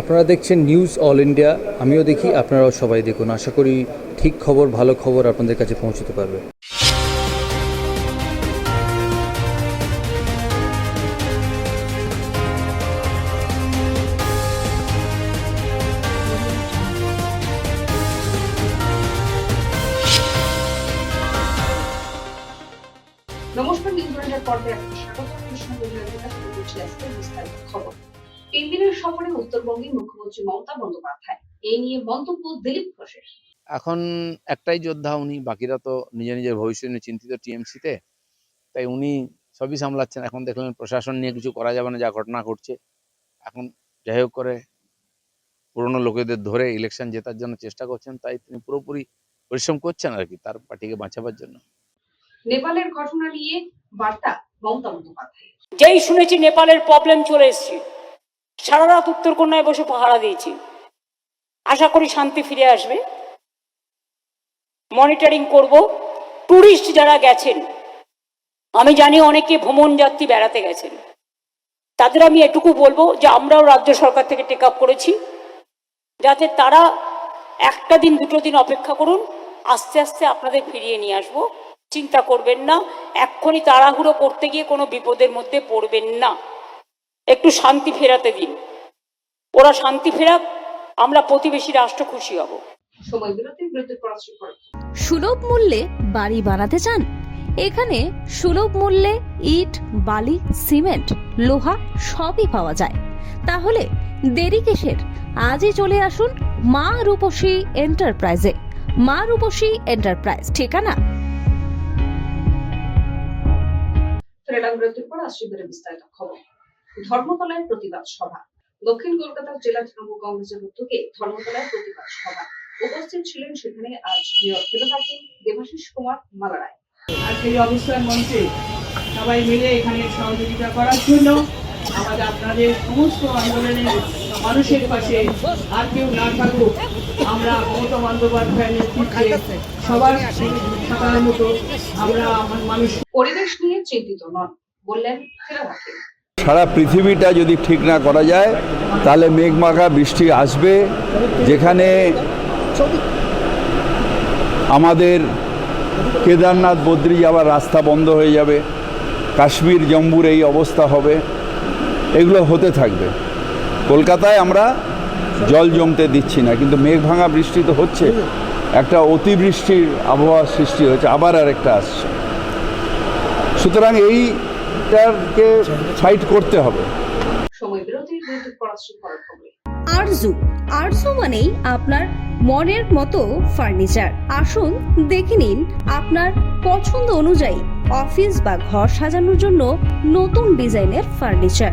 আপনারা দেখছেন news all India আমিও দেখি, আপনারাও সবাই দেখুন। আশা করি ঠিক খবর, ভালো খবর আপনাদের কাছে পৌঁছতে পারবে। নমস্কার আপনাদের স্বাগত। খবর। তিন দিনের সফরে উত্তরবঙ্গের মুখ্যমন্ত্রী মমতা বন্দ্যোপাধ্যায়। এই নিয়ে মন্তব্য দিলীপ ঘোষের। এখন একটাই যোদ্ধা উনি বাকিরা তো নিজের নিজের ভবিষ্যৎ নিয়ে চিন্তিত টিএমসিতে। তাই উনি সবই সামলাচ্ছেন। এখন দেখলেন প্রশাসন নিয়ে কিছু করা যাবে না যা ঘটনা ঘটছে। এখন যাই হোক করে পুরনো লোকেদের ধরে ইলেকশন জেতার জন্য চেষ্টা করছেন। তাই তিনি পুরোপুরি পরিশ্রম করছেন আর কি তার পার্টিকে বাঁচাবার জন্য। নেপালের ঘটনা নিয়ে বার্তা মমতা বন্দ্যোপাধ্যায় যেই শুনেছি নেপালের প্রবলেম চলে এসছে। সারা রাত উত্তরকন্যায় বসে পাহারা দিয়েছি। আশা করি শান্তি ফিরে আসবে। মনিটরিং করব। টুরিস্ট যারা গেছেন, আমি জানি অনেকে ভ্রমণ যাত্রী বেড়াতে গেছেন। তাদের আমি এটুকু বলব যে আমরাও রাজ্য সরকার থেকে টেক আপ করেছি। যাতে তারা একটা দিন, দুটো দিন অপেক্ষা করুন, আস্তে আস্তে আপনাদের ফিরিয়ে নিয়ে আসব। চিন্তা করবেন না, এক্ষুনি তাড়াহুড়ো করতে গিয়ে কোনো বিপদের মধ্যে পড়বেন না। একটু শান্তি ফেরাতে দিন। ওরা শান্তি ফেরাক আমরা প্রতিবেশী রাষ্ট্র খুশি হব। সুলভ মূল্যে বাড়ি বানাতে চান? এখানে সুলভ মূল্যে ইট বালি সিমেন্ট লোহা সবই পাওয়া যায়। তাহলে দেরি কিসের? আজই চলে আসুন মা রূপসী এন্টারপ্রাইজে। মা রূপসী এন্টারপ্রাইজ ঠিকানা? ফেরালাম বিরতির পর আসছে বিস্তারিত খবর। ধর্মতলায় প্রতিবাদ সভা। দক্ষিণ কলকাতার জেলা তৃণমূল কংগ্রেসের উদ্যোগে ধর্মতলায় প্রতিবাদ সভা। উপস্থিত ছিলেন সেখানে আজ মেয়র ফেলে থাকেন দেবাশিস কুমার মালারায়। আজকে এই অবস্থান মঞ্চে সবাই মিলে এখানে সহযোগিতা করার জন্য আমাদের আপনাদের সমস্ত আন্দোলনের মানুষের পাশে আর কেউ না থাকুক আমরা মমতা বন্দ্যোপাধ্যায়ের নেতৃত্বে সবার থাকার মতো আমরা মানুষ পরিবেশ নিয়ে চিন্তিত নন বললেন থাকেন সারা পৃথিবীটা যদি ঠিক না করা যায়, তাহলে মেঘমাখা বৃষ্টি আসবে, যেখানে আমাদের কেদারনাথ বদ্রি যাওয়ার রাস্তা বন্ধ হয়ে যাবে, কাশ্মীর জম্বুর এই অবস্থা হবে, এগুলো হতে থাকবে। কলকাতায় আমরা জল জমতে দিচ্ছি না, কিন্তু মেঘ ভাঙা বৃষ্টি তো হচ্ছে, একটা অতিবৃষ্টির আবহাওয়া সৃষ্টি হয়েছে, আবার আর একটা আসছে। সুতরাং এইটাকে ফাইট করতে হবে। সময় বিরতির বিরুদ্ধে পরামর্শ করার আরজু আরজু মানেই আপনার মনের মতো ফার্নিচার আসুন দেখে নিন আপনার পছন্দ অনুযায়ী অফিস বা ঘর সাজানোর জন্য নতুন ডিজাইনের furniture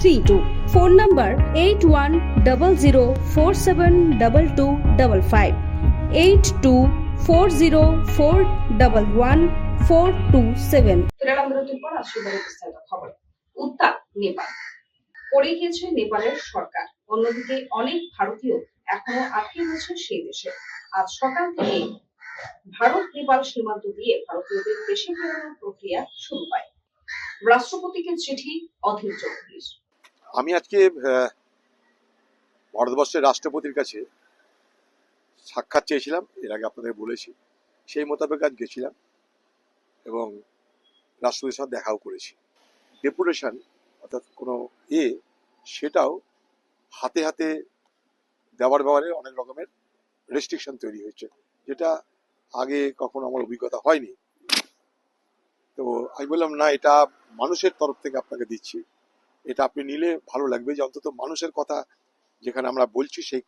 three two phone eight one double zero four seven double two double five eight two পড়ে নেপালের সরকার। অন্যদিকে অনেক ভারতীয় এখনও আটকে রয়েছে সেই দেশে। আজ সকাল থেকে ভারত, নেপাল সীমান্ত দিয়ে ভারতীয়দের দেশে ফেরানোর প্রক্রিয়া শুরু হয়। রাষ্ট্রপতিকে চিঠি অধীর চৌধুরীর আমি আজকে ভারতবর্ষের রাষ্ট্রপতির কাছে সাক্ষাৎ চেয়েছিলাম, এর আগে আপনাদের বলেছি, সেই মোতাবেক আজ গেছিলাম এবং রাষ্ট্রপতির সাথে দেখাও করেছি। ডেপুটেশন অর্থাৎ কোনো এ, সেটাও হাতে হাতে দেওয়ার ব্যাপারে অনেক রকমের রেস্ট্রিকশন তৈরি হয়েছে, যেটা আগে কখনো আমার অভিজ্ঞতা হয়নি। তো আমি বললাম, না, এটা মানুষের তরফ থেকে আপনাকে দিচ্ছি। এটা আপনি নিলে ভালো লাগবে যে অন্তত মানুষের কথা যেখানে আমরা বলছি সেই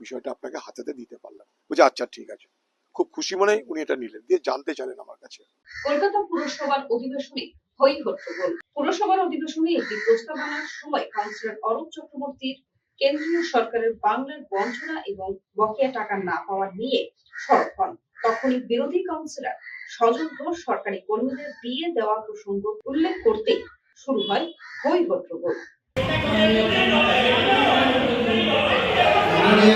বিষয়টা আপনাকে হাতেতে দিতে পারলাম। বুঝে আচ্ছা ঠিক আছে। খুব খুশি মনে উনি এটা নিলেন। দিয়ে জানতে চাইলেন আমার কাছে। কলকাতা পুরসভার অধিবেশনে হই হট্টগোল পুরসভার অধিবেশনে একটি প্রস্তাবনার সময় কাউন্সিলর অরূপ চক্রবর্তীর কেন্দ্রীয় সরকারের বাংলার বঞ্চনা এবং বকেয়া টাকা না পাওয়া নিয়ে সরব হন। তখনই বিরোধী কাউন্সিলর সজল ঘোষ সরকারি কর্মীদের বিয়ে দেওয়া প্রসঙ্গ উল্লেখ করতে শুরু হয় হই হট্টগোল মানে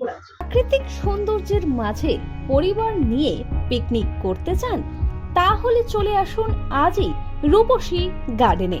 প্রাকৃতিক সৌন্দর্যের মাঝে পরিবার নিয়ে পিকনিক করতে চান তাহলে চলে আসুন আজই রূপসী গার্ডেনে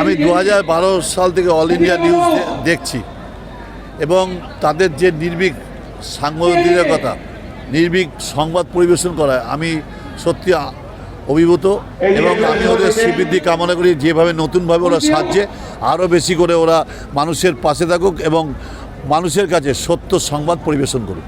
আমি দু হাজার বারো সাল থেকে অল ইন্ডিয়া নিউজ দেখছি। এবং তাদের যে নির্ভীক সাংবাদিকতা নির্ভীক সংবাদ পরিবেশন করায় আমি সত্যি অভিভূত এবং আমি ওদের শ্রীবৃদ্ধি কামনা করি যেভাবে নতুনভাবে ওরা সাজছে আরও বেশি করে ওরা মানুষের পাশে থাকুক এবং মানুষের কাছে সত্য সংবাদ পরিবেশন করুক।